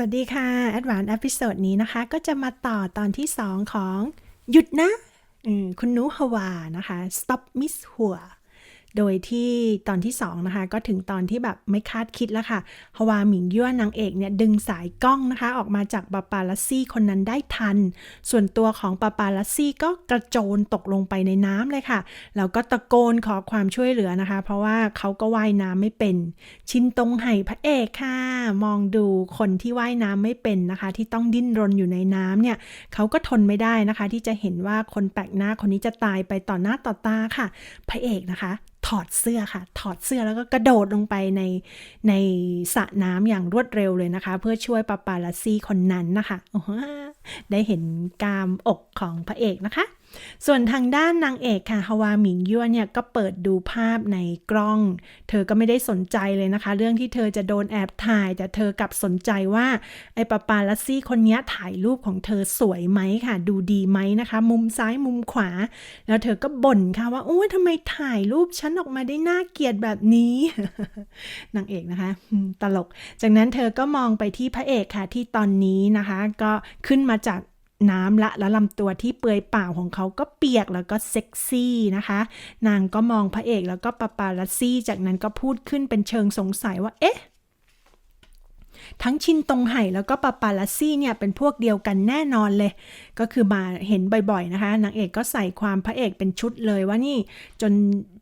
วัสดีค่ะ แอดวานอพิโซดนี้นะคะ ก็จะมาต่อตอนที่ 2 ของหยุดนะ คุณนุฮวานะคะ stop miss หัว โดยที่ตอนที่2นะคะก็ถึงตอนที่แบบไม่คาดคิดแล้วค่ะฮวาหมิงยั่วนางเอกเนี่ยดึงสายกล้องนะคะออกมาจากปาปาลัสซี่คนนั้นได้ทัน ส่วนตัวของปาปาลัสซี่ก็กระโจนตกลงไปในน้ำเลยค่ะ แล้วก็ตะโกนขอความช่วยเหลือนะคะ เพราะว่าเขาก็ว่ายน้ำไม่เป็น ชินตงไห่พระเอกค่ะ มองดูคนที่ว่ายน้ำไม่เป็นนะคะ ที่ต้องดิ้นรนอยู่ในน้ำเนี่ยเขาก็ทนไม่ได้นะคะ ที่จะเห็นว่าคนแปลกหน้าคนนี้จะตายไปต่อหน้าต่อตาค่ะ พระเอกนะคะถอดเสื้อค่ะ ถอดเสื้อแล้วก็กระโดดลงไปในในสระน้ำอย่างรวดเร็วเลยนะคะ เพื่อช่วยปาปาลาซีคนนั้นนะคะโอ้โหได้เห็นกามอกของพระเอกนะคะ ส่วนทางด้านนางเอกค่ะฮาวาหมิงยั่วเนี่ยก็เปิดดูภาพในกล้อง เธอก็ไม่ได้สนใจเลยนะคะ เรื่องที่เธอจะโดนแอบถ่าย แต่เธอกลับสนใจว่าไอ้ปาปาลัสซี่คนนี้ถ่ายรูปของเธอสวยไหมค่ะ ดูดีไหมนะคะ มุมซ้ายมุมขวา แล้วเธอก็บ่นค่ะว่าโอ้ยทำไมถ่ายรูปฉันออกมาได้น่าเกลียดแบบนี้ นางเอกนะคะตลก จากนั้นเธอก็มองไปที่พระเอกค่ะที่ตอนนี้นะคะ ก็ขึ้นมาจาก น้ำละแล้วลำตัวที่เปลือยเปล่าของเขาก็เปียกแล้วก็เซ็กซี่นะคะ นางก็มองพระเอกแล้วก็ปาปาลัสซี่ จากนั้นก็พูดขึ้นเป็นเชิงสงสัยว่า เอ๊ะ ทั้งชินตงไห่แล้วก็ปาปาลัสซี่เนี่ยเป็นพวกเดียวกันแน่นอนเลย ก็คือมาเห็นบ่อยๆนะคะ นางเอกก็ใส่ความพระเอกเป็นชุดเลยว่านี่จน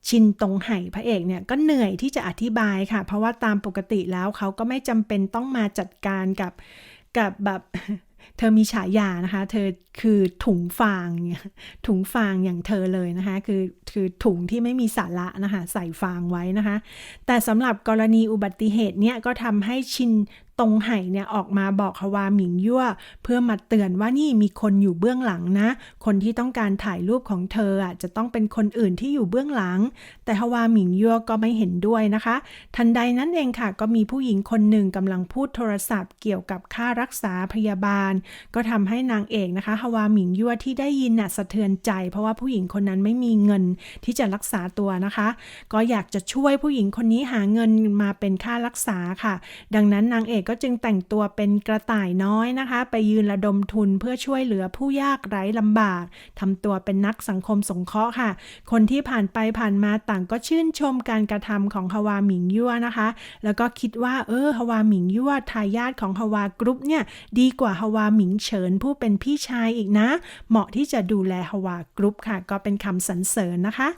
ชินตงไห่พระเอกเนี่ยก็เหนื่อยที่จะอธิบายค่ะ เพราะว่าตามปกติแล้วเขาก็ไม่จำเป็นต้องมาจัดการกับกับแบบ เธอมีฉายานะคะ เธอคือถุงฟาง ถุงฟางอย่างเธอเลยนะคะ คือคือถุงที่ไม่มีสาระนะคะ ใส่ฟางไว้นะคะ แต่สำหรับกรณีอุบัติเหตุเนี่ยก็ทำให้ชิน ตงไห่เนี่ยออกมาบอกฮวาหมิงยั่ว เพื่อมาเตือนว่านี่มีคนอยู่เบื้องหลังนะ คนที่ต้องการถ่ายรูปของเธออะจะต้องเป็นคนอื่นที่อยู่เบื้องหลัง แต่ฮวาหมิงยั่วก็ไม่เห็นด้วยนะคะ ทันใดนั้นเองค่ะ ก็มีผู้หญิงคนหนึ่งกำลังพูดโทรศัพท์ เกี่ยวกับค่ารักษาพยาบาล ก็ทำให้นางเอกนะคะฮวาหมิงยั่วที่ได้ยินน่ะสะเทือนใจ เพราะว่าผู้หญิงคนนั้นไม่มีเงินที่จะรักษาตัวนะคะ ก็อยากจะช่วยผู้หญิงคนนี้หาเงินมาเป็นค่ารักษาค่ะ ดังนั้นนางเอกก็จึงแต่งตัวเป็นกระต่ายน้อยนะคะ ไปยืนระดมทุนเพื่อช่วยเหลือผู้ยากไร้ลำบากทำตัวเป็นนักสังคมสงเคราะห์ค่ะ คนที่ผ่านไปผ่านมาต่างก็ชื่นชมการกระทำของฮวาหมิงยั่วนะคะ แล้วก็คิดว่าเออฮวาหมิงยั่วทายาทของฮวากรุ๊ปเนี่ยดีกว่าฮวาหมิงเฉินผู้เป็นพี่ชายอีกนะ เหมาะที่จะดูแลฮวากรุ๊ปค่ะ ก็เป็นคำสรรเสริญนะคะ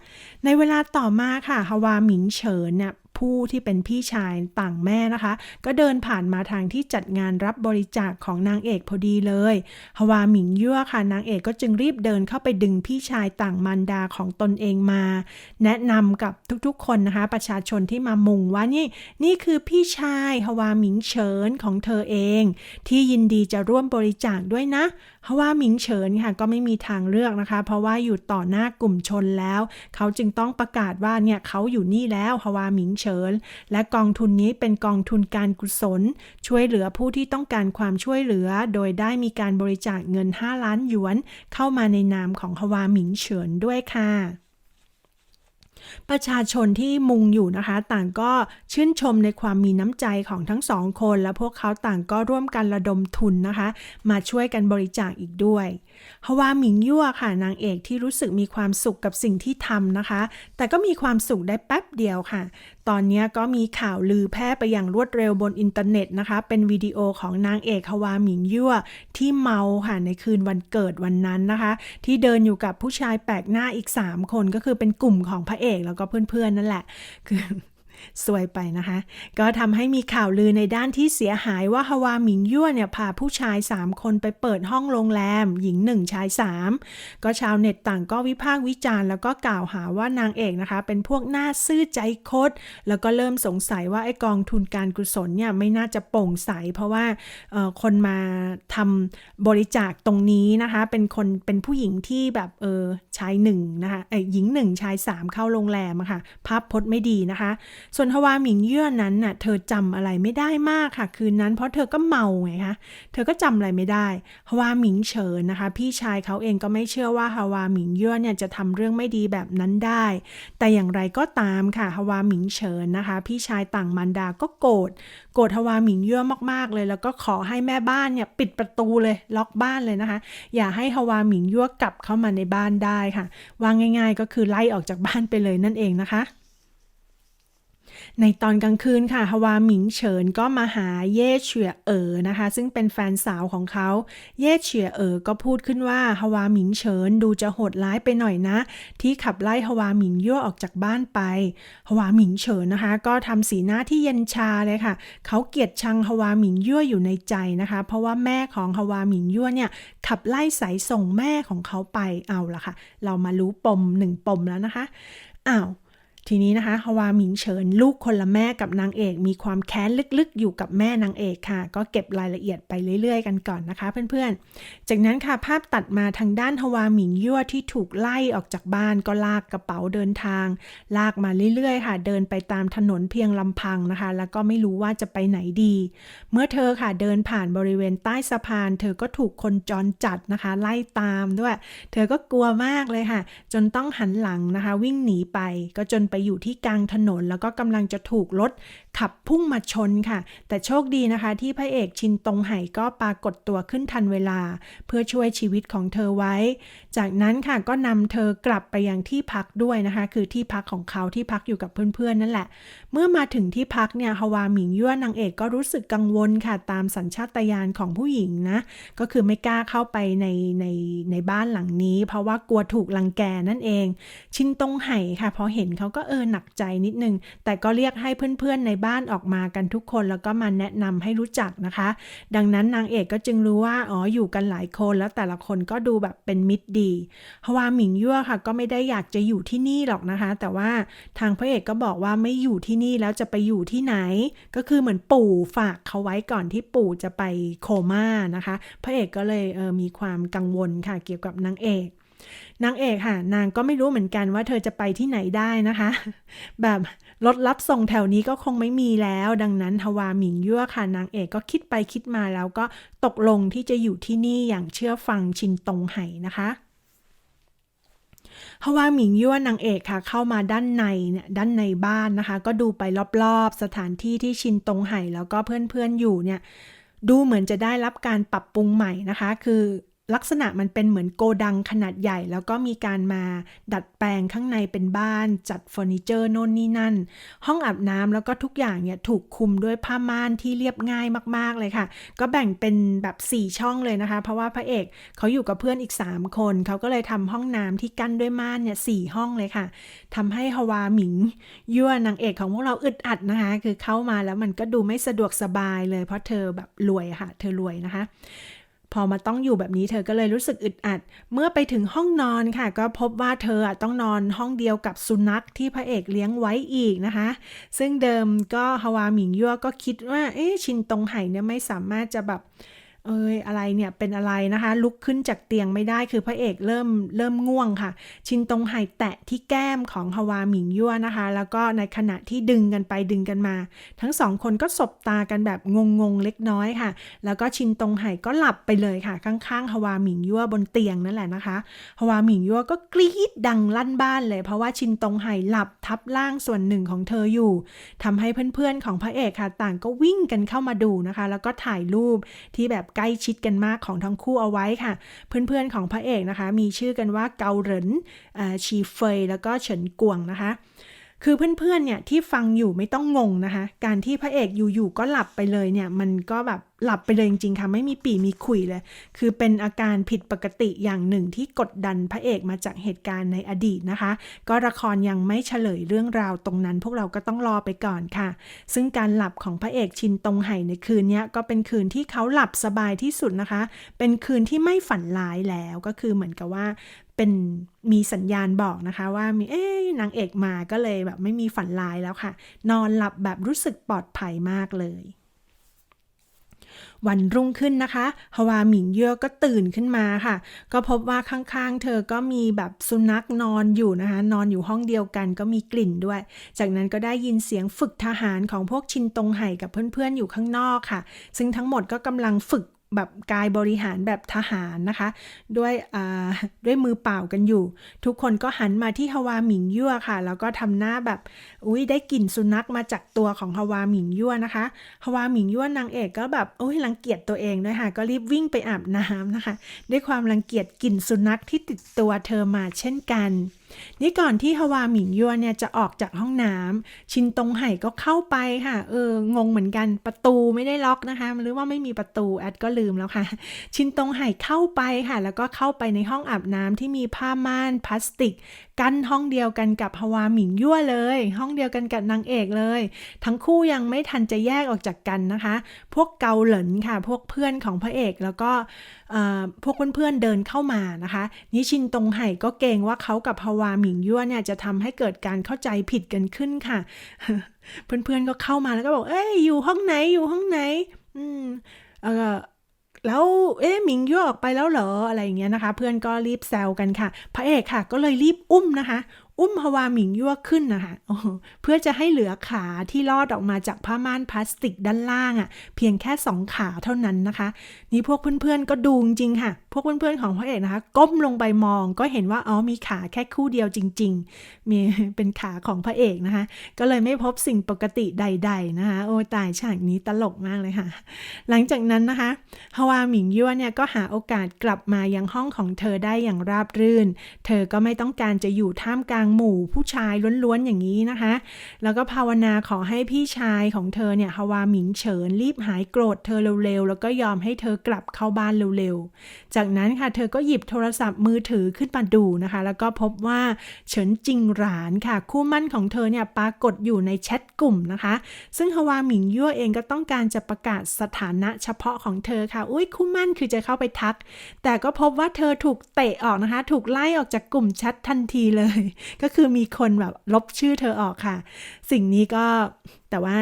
ในเวลาต่อมาค่ะฮวาหมิงเฉินเนี่ย ผู้ที่เป็นพี่ชายต่างแม่นะคะ ก็เดินผ่านมาทางที่จัดงานรับบริจาคของนางเอกพอดีเลยฮวาหมิงยั่วค่ะนางเอกก็จึงรีบเดินเข้าไปดึงพี่ชายต่างมารดาของตนเองมา แนะนำกับทุกๆ คนนะคะ ประชาชนที่มามุงว่านี่นี่คือพี่ชายฮวาหมิงเฉินของเธอเอง ที่ยินดีจะร่วมบริจาคด้วยนะฮวาหมิงเฉินค่ะก็ไม่มีทางเลือกนะคะ เพราะว่าอยู่ต่อหน้ากลุ่มชนแล้ว เขาจึงต้องประกาศว่าเนี่ยเขาอยู่นี่แล้วฮวาหมิงเฉิน และกองทุนนี้เป็นกองทุนการกุศล ช่วยเหลือผู้ที่ต้องการความช่วยเหลือ โดยได้มีการบริจาคเงิน 5 ล้านหยวน เข้ามาในนามของฮวาหมิงเฉินด้วยค่ะประชาชนที่มุงอยู่นะคะ ต่างก็ชื่นชมในความมีน้ำใจของทั้งสองคน และพวกเขาต่างก็ร่วมกันระดมทุนนะคะ มาช่วยกันบริจาคอีกด้วย ฮวาหมิงยั่วค่ะนางเอกที่รู้สึกมีความสุขกับสิ่งที่ทำนะคะ แต่ก็มีความสุขได้แป๊บเดียวค่ะ ตอนนี้ก็มีข่าวลือแพร่ไปอย่างรวดเร็วบนอินเทอร์เน็ตนะคะ เป็นวิดีโอของนางเอกฮวาหมิงยั่วที่เมาค่ะในคืนวันเกิดวันนั้นนะคะ ที่เดินอยู่กับผู้ชายแปลกหน้าอีก 3 คนก็คือเป็นกลุ่มของพระเอกแล้วก็เพื่อนๆนั่นแหละคือ สวยไปนะคะ ก็ทำให้มีข่าวลือในด้านที่เสียหายว่าฮวาหมิงยั่วเนี่ยพาผู้ชาย 3 คนไปเปิดห้องโรงแรม หญิง 1 ชาย 3 ก็ชาวเน็ตต่างก็วิพากษ์วิจารณ์ แล้วก็กล่าวหาว่านางเอกนะคะ เป็นพวกหน้าซื่อใจคด แล้วก็เริ่มสงสัยว่าไอ้กองทุนการกุศลเนี่ยไม่น่าจะโปร่งใส เพราะว่าคนมาทำบริจาคตรงนี้นะคะ เป็นคนเป็นผู้หญิงที่แบบเออชายหนึ่งนะคะเอ้หญิงหนึ่งชายสามเข้าโรงแรมอะค่ะภาพพจน์ไม่ดีนะคะส่วนฮวาหมิงเย่อนั้นน่ะเธอจำอะไรไม่ได้มากค่ะ คืนนั้นเพราะเธอก็เมาไงคะ เธอก็จำอะไรไม่ได้ฮวาหมิงเฉินนะคะ พี่ชายเขาเองก็ไม่เชื่อว่าฮวาหมิงเย่อเนี่ยจะทำเรื่องไม่ดีแบบนั้นได้ แต่อย่างไรก็ตามค่ะฮวาหมิงเฉินนะคะ พี่ชายต่างมันดาก็โกรธ โกรธฮวาหมิงเย่อมากๆเลย แล้วก็ขอให้แม่บ้านเนี่ยปิดประตูเลยล็อกบ้านเลยนะคะ อย่าให้ฮวาหมิงเย่อกลับเข้ามาในบ้านได้ค่ะว่าง่าย ๆ ก็คือไล่ออกจากบ้านไปเลยนั่นเองนะคะ ในตอนกลางคืนค่ะฮวาหมิงเฉินก็มาหาเย่เฉียเอ๋อนะคะ ซึ่งเป็นแฟนสาวของเขา เย่เฉียเอ๋อก็พูดขึ้นว่าฮวาหมิงเฉินดูจะโหดร้ายไปหน่อยนะ ที่ขับไล่ฮวาหมิงยั่วออกจากบ้านไปฮวาหมิงเฉินนะคะ ก็ทำสีหน้าที่เย็นชาเลยค่ะ เขาเกลียดชังฮวาหมิงยั่วอยู่ในใจนะคะ เพราะว่าแม่ของฮวาหมิงยั่วเนี่ยขับไล่สายส่งแม่ของเขาไปเอาละค่ะ เรามารู้ปมหนึ่งปมแล้วนะคะอ้าว ทีนี้นะคะฮวาหมิงเฉินลูกคนละแม่กับนางเอก มีความแค้นลึกๆ อยู่กับแม่นางเอกค่ะ ก็เก็บรายละเอียดไปเรื่อยๆ กันก่อนนะคะ เพื่อนๆ จากนั้นค่ะภาพตัดมาทางด้านฮวาหมิงยั่วที่ถูกไล่ออกจากบ้านก็ลากกระเป๋าเดินทาง ลากมาเรื่อยๆ ค่ะ เดินไปตามถนนเพียงลำพังนะคะ แล้วก็ไม่รู้ว่าจะไปไหนดี เมื่อเธอค่ะเดินผ่านบริเวณใต้สะพาน เธอก็ถูกคนจรจัดนะคะ ไล่ตามด้วย เธอก็กลัวมากเลยค่ะ จนต้องหันหลังนะคะ วิ่งหนีไปก็จนไปอยู่ที่กลางถนน แล้วก็กำลังจะถูกรถ ขับพุ่งมาชนค่ะ แต่โชคดีนะคะ ที่พระเอกชินตงไห่ก็ปรากฏตัวขึ้นทันเวลา เพื่อช่วยชีวิตของเธอไว้ จากนั้นค่ะก็นำเธอกลับไปยังที่พักด้วยนะคะ คือที่พักของเขาที่พักอยู่กับเพื่อนๆนั่นแหละ เมื่อมาถึงที่พักเนี่ยฮวาหมิงยั่วนางเอกก็รู้สึกกังวลค่ะตามสัญชาตญาณของผู้หญิงนะก็คือไม่กล้าเข้าไปในในในบ้านหลังนี้ เพราะว่ากลัวถูกลังแกนั่นเอง ชินตงไห่ค่ะพอเห็นเขาก็เออหนักใจนิดนึงแต่ก็เรียกให้เพื่อนๆในบ้านออกมากันทุกคนแล้วก็มาแนะนำให้รู้จักนะคะ ดังนั้นนางเอกก็จึงรู้ว่าอ๋ออยู่กันหลายคนแล้วแต่ละคนก็ดูแบบเป็นมิตรดีฮวาหมิงยั่วค่ะ ก็ไม่ได้อยากจะอยู่ที่นี่หรอกนะคะ แต่ว่าทางพระเอกก็บอกว่าไม่อยู่ที่นี่แล้วจะไปอยู่ที่ไหน ก็คือเหมือนปู่ฝากเขาไว้ก่อนที่ปู่จะไปโคม่านะคะ พระเอกก็เลยเออมีความกังวลค่ะเกี่ยวกับนางเอก นางเอกค่ะ นางก็ไม่รู้เหมือนกันว่าเธอจะไปที่ไหนได้นะคะ แบบรถรับส่งแถวนี้ก็คงไม่มีแล้ว ดังนั้นฮวาหมิงยั่วค่ะ นางเอกก็คิดไปคิดมาแล้วก็ตกลงที่จะอยู่ที่นี่อย่างเชื่อฟังชินตงไห่นะคะฮวาหมิงยั่วนางเอกค่ะ เข้ามาด้านในเนี่ยด้านในบ้านนะคะ ก็ดูไปรอบๆ สถานที่ที่ชินตงไห่แล้วก็เพื่อนๆอยู่เนี่ยดูเหมือนจะได้รับการปรับปรุงใหม่นะคะ คือ ลักษณะมันเป็นเหมือนโกดังขนาดใหญ่ แล้วก็มีการมาดัดแปลงข้างในเป็นบ้านจัดเฟอร์นิเจอร์โน่นนี่นั่น ห้องอาบน้ำแล้วก็ทุกอย่างเนี่ยถูกคุมด้วยผ้าม่านที่เรียบง่ายมาก ๆเลยค่ะ ก็แบ่งเป็นแบบ 4 ช่องเลยนะคะ เพราะว่าพระเอกเขาอยู่กับเพื่อนอีก 3 คน เขาก็เลยทำห้องน้ำที่กั้นด้วยม่านเนี่ยสห้องเลยค่ะทำให้ฮวาหมิงยั่วนางเอกของพวกเราอึดอัดนะคะ คือเข้ามาแล้วมันก็ดูไม่สะดวกสบายเลย เพราะเธอแบบรวยค่ะ เธอรวยนะคะ พอมาต้องอยู่แบบนี้เธอก็เลยรู้สึกอึดอัด เมื่อไปถึงห้องนอนค่ะ ก็พบว่าเธอต้องนอนห้องเดียวกับสุนัขที่พระเอกเลี้ยงไว้อีกนะคะ ซึ่งเดิมก็ฮวาหมิงยั่วก็คิดว่าเอ๊ชินตงไห่เนี่ยไม่สามารถจะแบบ เอยอะไรเนี่ยเป็นอะไรนะคะ ลุกขึ้นจากเตียงไม่ได้คือพระเอกเริ่มเริ่มง่วงค่ะ ชินตงไห่แตะที่แก้มของฮวาหมิงยั่วนะคะ แล้วก็ในขณะที่ดึงกันไปดึงกันมา ทั้งสองคนก็สบตากันแบบงงๆเล็กน้อยค่ะ แล้วก็ชินตงไห่ก็หลับไปเลยค่ะ ข้างๆฮวาหมิงยั่วบนเตียงนั่นแหละนะคะฮวาหมิงยั่วก็กรี๊ดดังลั่นบ้านเลย เพราะว่าชินตงไห่หลับทับร่างส่วนหนึ่งของเธออยู่ทำให้เพื่อนๆของพระเอกค่ะ ต่างก็วิ่งกันเข้ามาดูนะคะ แล้วก็ถ่ายรูปที่แบบใกล้ชิดกันมากของทั้งคู่เอาไว้ค่ะ เพื่อนๆของพระเอกนะคะ มีชื่อกันว่าเกาเหรินชีเฟยแล้วก็เฉินกวงนะคะ คือเพื่อนๆเนี่ยที่ฟังอยู่ไม่ต้องงงนะคะ การที่พระเอกอยู่ๆก็หลับไปเลยเนี่ย มันก็แบบหลับไปเลยจริงๆค่ะไม่มีปีมีขุยเลย คือเป็นอาการผิดปกติอย่างหนึ่งที่กดดันพระเอกมาจากเหตุการณ์ในอดีตนะคะ ก็ละครยังไม่เฉลยเรื่องราวตรงนั้น พวกเราก็ต้องรอไปก่อนค่ะ ซึ่งการหลับของพระเอกชินตงไห่ในคืนนี้ก็เป็นคืนที่เขาหลับสบายที่สุดนะคะ เป็นคืนที่ไม่ฝันร้ายแล้วก็คือเหมือนกับว่า เป็นมีสัญญาณบอกนะคะว่ามีเอ๊นางเอกมาก็เลยแบบไม่มีฝันร้ายแล้วค่ะ นอนหลับแบบรู้สึกปลอดภัยมากเลย วันรุ่งขึ้นนะคะฮวาหมิงเย่อก็ตื่นขึ้นมาค่ะ ก็พบว่าข้างๆ เธอก็มีแบบสุนัขนอนอยู่นะคะ นอนอยู่ห้องเดียวกันก็มีกลิ่นด้วย จากนั้นก็ได้ยินเสียงฝึกทหารของพวกชินตงไห่กับเพื่อนๆอยู่ข้างนอกค่ะ ซึ่งทั้งหมดก็กำลังฝึก แบบกายบริหารแบบทหารนะคะ ด้วยด้วยมือเปล่ากันอยู่ ทุกคนก็หันมาที่ฮวาหมิงยั่วค่ะ แล้วก็ทำหน้าแบบอุ้ยได้กลิ่นสุนัขมาจากตัวของฮวาหมิงยั่วนะคะฮวาหมิงยั่วนางเอกก็แบบอุ้ยรังเกียจตัวเองด้วยค่ะ ก็รีบวิ่งไปอาบน้ำนะคะ ด้วยความรังเกียจกลิ่นสุนัขที่ติดตัวเธอมาเช่นกัน นี่ก่อนที่ฮวาหมิงยวนเนี่ยจะออกจากห้องน้ำชินตงไห่ก็เข้าไปค่ะ เอองงเหมือนกันประตูไม่ได้ล็อกนะคะ หรือว่าไม่มีประตูแอดก็ลืมแล้วค่ะ ชินตงไห่เข้าไปค่ะ แล้วก็เข้าไปในห้องอาบน้ำที่มีผ้าม่านพลาสติก กั้นห้องเดียวกันกับฮวาหมิงยั่วเลย ห้องเดียวกันกับนางเอกเลย ทั้งคู่ยังไม่ทันจะแยกออกจากกันนะคะ พวกเกาเหลินค่ะ พวกเพื่อนของพระเอกแล้วก็พวกเพื่อนๆเดินเข้ามานะคะ นิชินตงไห่ก็เกรงว่าเขากับฮวาหมิงยั่วเนี่ยจะทำให้เกิดการเข้าใจผิดกันขึ้นค่ะ เพื่อนๆก็เข้ามาแล้วก็บอก เอ้ยอยู่ห้องไหนอยู่ห้องไหน อืมเออ แล้วเอ๊ะหมิงยั่วออกไปแล้วเหรออะไรอย่างเงี้ยนะคะ เพื่อนก็รีบแซวกันค่ะ พระเอกค่ะ ก็เลยรีบอุ้มนะคะ อุ้มฮวาหมิงยั่วขึ้นนะคะเพื่อจะให้เหลือขาที่ลอดออกมาจากผ้าม่านพลาสติกด้านล่างอะ่ะ เพียงแค่สองขาเท่านั้นนะคะ นี่พวกเพื่อนๆก็ดูจริงค่ะ พวกเพื่อนๆของพระเอกนะคะ ก้มลงไปมองก็เห็นว่าอ๋อมีขาแค่คู่เดียวจริง ๆ มีเป็นขาของพระเอกนะคะ ก็เลยไม่พบสิ่งปกติใด ๆนะคะ โอ้ตายฉากนี้ตลกมากเลยค่ะ หลังจากนั้นนะคะฮวาหมิงยั่วเนี่ยก็หาโอกาสกลับมายังห้องของเธอได้อย่างราบรื่น เธอก็ไม่ต้องการจะอยู่ท่ามกลางหมู่ผู้ชายล้วนๆอย่างนี้นะคะ แล้วก็ภาวนาขอให้พี่ชายของเธอเนี่ยฮาวาหมิงเฉินรีบหายโกรธเธอเร็วๆ แล้วก็ยอมให้เธอกลับเข้าบ้านเร็วๆ จากนั้นค่ะเธอก็หยิบโทรศัพท์มือถือขึ้นมาดูนะคะ แล้วก็พบว่าเฉินจิงหรานค่ะ คู่มั่นของเธอเนี่ยปรากฏอยู่ในแชทกลุ่มนะคะ ซึ่งฮาวาหมิงยั่วเองก็ต้องการจะประกาศสถานะเฉพาะของเธอค่ะ อุ้ยคู่มั่นคือจะเข้าไปทัก แต่ก็พบว่าเธอถูกเตะออกนะคะ ถูกไล่ออกจากกลุ่มแชททันทีเลยก็คือมีคนแบบลบชื่อเธอออกค่ะ สิ่งนี้ก็แต่ว่า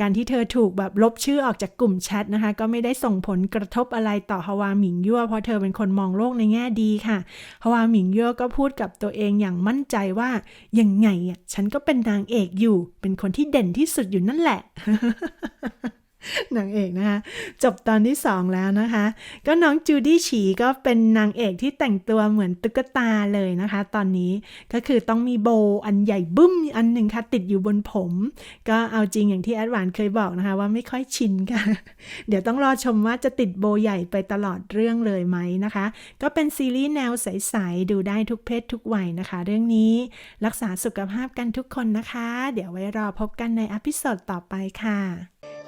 การที่เธอถูกแบบลบชื่อออกจากกลุ่มแชทนะคะ ก็ไม่ได้ส่งผลกระทบอะไรต่อฮวาหมิงยั่วเพราะเธอเป็นคนมองโลกในแง่ดีค่ะฮวาหมิงยั่วก็พูดกับตัวเองอย่างมั่นใจว่ายังไงอะฉันก็เป็นนางเอกอยู่ เป็นคนที่เด่นที่สุดอยู่นั่นแหละ นางเอกนะคะ จบตอนที่ 2 แล้วนะคะ ก็น้องจูดี้ฉีก็เป็นนางเอกที่แต่งตัวเหมือนตุ๊กตาเลยนะคะ ตอนนี้ก็คือต้องมีโบอันใหญ่บึ้มอันหนึ่งค่ะ ติดอยู่บนผม ก็เอาจริงอย่างที่แอดวานเคยบอกนะคะ ว่าไม่ค่อยชินค่ะ เดี๋ยวต้องรอชมว่าจะติดโบใหญ่ไปตลอดเรื่องเลยไหมนะคะ ก็เป็นซีรีส์แนวใส ๆ ดูได้ทุกเพศทุกวัยนะคะ เรื่องนี้รักษาสุขภาพกันทุกคนนะคะ เดี๋ยวไว้รอพบกันในอพิโซดต่อไปค่ะ